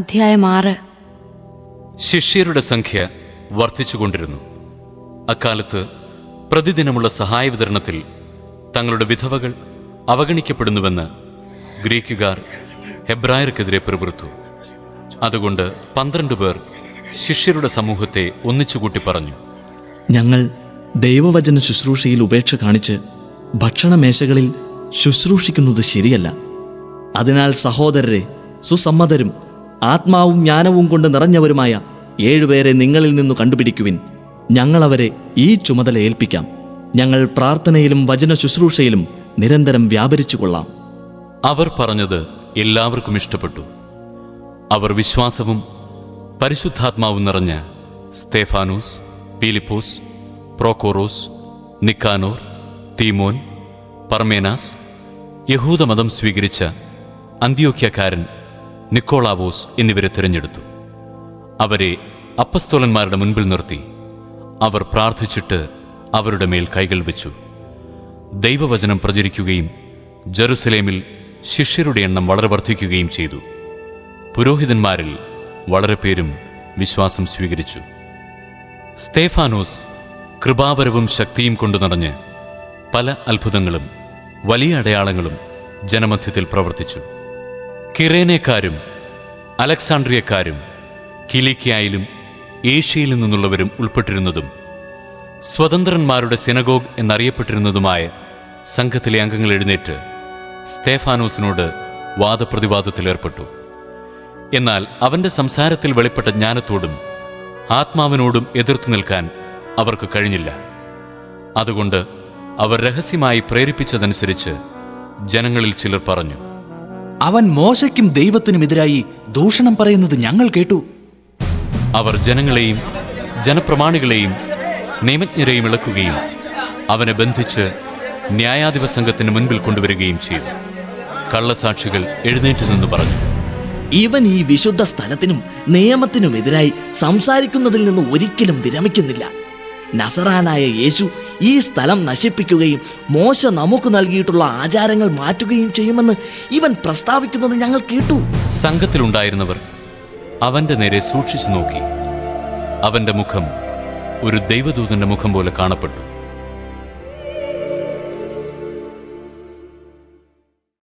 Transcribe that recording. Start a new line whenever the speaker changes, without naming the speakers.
അധ്യായം ആറ്.
ശിഷ്യരുടെ സംഖ്യ വർദ്ധിച്ചുകൊണ്ടിരുന്നു. അക്കാലത്ത് പ്രതിദിനമുള്ള സഹായ വിതരണത്തിൽ തങ്ങളുടെ വിധവകൾ അവഗണിക്കപ്പെടുന്നുവെന്ന് ഗ്രീക്കുകാർ ഹെബ്രായർക്കെതിരെ പിറുപിറുത്തു. അതുകൊണ്ട് പന്ത്രണ്ട് പേർ ശിഷ്യരുടെ സമൂഹത്തെ ഒന്നിച്ചുകൂട്ടി പറഞ്ഞു.
ഞങ്ങൾ ദൈവവചന ശുശ്രൂഷയിൽ ഉപേക്ഷ കാണിച്ച് ഭക്ഷണമേശകളിൽ ശുശ്രൂഷിക്കുന്നത് ശരിയല്ല. അതിനാൽ സഹോദരരെ സുസമ്മതരും ആത്മാവും ജ്ഞാനവും കൊണ്ട് നിറഞ്ഞവരുമായ ഏഴുപേരെ നിങ്ങളിൽ നിന്നു കണ്ടുപിടിക്കുവിൻ. ഞങ്ങളവരെ ഈ ചുമതല ഏൽപ്പിക്കാം. ഞങ്ങൾ പ്രാർത്ഥനയിലും വചന ശുശ്രൂഷയിലും നിരന്തരം വ്യാപരിച്ചു കൊള്ളാം
അവർ പറഞ്ഞത് എല്ലാവർക്കും ഇഷ്ടപ്പെട്ടു. അവർ വിശ്വാസവും പരിശുദ്ധാത്മാവും നിറഞ്ഞ സ്തേഫാനൂസ് പീലിപ്പോസ് പ്രോക്കോറോസ് നിക്കാനോർ തീമോൻ പർമേനാസ് യഹൂദമതം സ്വീകരിച്ച അന്ത്യോക്യക്കാരൻ നിക്കോളാവോസ് എന്നിവരെ തിരഞ്ഞെടുത്തു. അവരെ അപ്പസ്തോലന്മാരുടെ മുൻപിൽ നിർത്തി. അവർ പ്രാർത്ഥിച്ചിട്ട് അവരുടെ മേൽ കൈകൾ വെച്ചു. ദൈവവചനം പ്രചരിക്കുകയും ജെറുസലേമിൽ ശിഷ്യരുടെ എണ്ണം വളരെ വർദ്ധിക്കുകയും ചെയ്തു. പുരോഹിതന്മാരിൽ വളരെ പേരും വിശ്വാസം സ്വീകരിച്ചു. സ്തേഫാനോസ് കൃപാവരവും ശക്തിയും കൊണ്ടു നിറഞ്ഞ് പല അത്ഭുതങ്ങളും വലിയ അടയാളങ്ങളും ജനമധ്യത്തിൽ പ്രവർത്തിച്ചു. കിറേനേക്കാരും അലക്സാണ്ട്രിയക്കാരും കിലിക്കിയായാലും ഏഷ്യയിൽ നിന്നുള്ളവരും ഉൾപ്പെട്ടിരുന്നതും സ്വതന്ത്രന്മാരുടെ സിനഗോഗ് എന്നറിയപ്പെട്ടിരുന്നതുമായ സംഘത്തിലെ അംഗങ്ങൾ എഴുന്നേറ്റ് സ്തേഫാനോസിനോട് വാദപ്രതിവാദത്തിലേർപ്പെട്ടു എന്നാൽ അവന്റെ സംസാരത്തിൽ വെളിപ്പെട്ട ജ്ഞാനത്തോടും ആത്മാവിനോടും എതിർത്തു നിൽക്കാൻ അവർക്ക് കഴിഞ്ഞില്ല. അതുകൊണ്ട് അവർ രഹസ്യമായി പ്രേരിപ്പിച്ചതനുസരിച്ച് ജനങ്ങളിൽ ചിലർ പറഞ്ഞു
അവൻ മോശയ്ക്കും ദൈവത്തിനും എതിരായി ദൂഷണം പറയുന്നത് ഞങ്ങൾ കേട്ടു.
അവർ ജനങ്ങളെയും ജനപ്രമാണികളെയും നിയമജ്ഞരെയും ഇളക്കുകയും അവനെ ബന്ധിച്ച് ന്യായാധിപ സംഘത്തിന് മുൻപിൽ കൊണ്ടുവരികയും ചെയ്തു. കള്ളസാക്ഷികൾ എഴുന്നേറ്റ് നിന്ന് പറഞ്ഞു
ഇവൻ ഈ വിശുദ്ധ സ്ഥലത്തിനും നിയമത്തിനുമെതിരായി സംസാരിക്കുന്നതിൽ നിന്ന് ഒരിക്കലും വിരമിക്കുന്നില്ല. നസറാനായ യേശു ഈ സ്ഥലം നശിപ്പിക്കുകയും മോശ നമുക്ക് നൽകിയിട്ടുള്ള ആചാരങ്ങൾ മാറ്റുകയും ചെയ്യുമെന്ന് ഇവൻ പ്രസ്താവിക്കുന്നത് ഞങ്ങൾ കേട്ടു.
സംഘത്തിലുണ്ടായിരുന്നവർ അവന്റെ നേരെ സൂക്ഷിച്ചു നോക്കി. അവന്റെ മുഖം ഒരു ദൈവദൂതന്റെ മുഖം പോലെ കാണപ്പെട്ടു.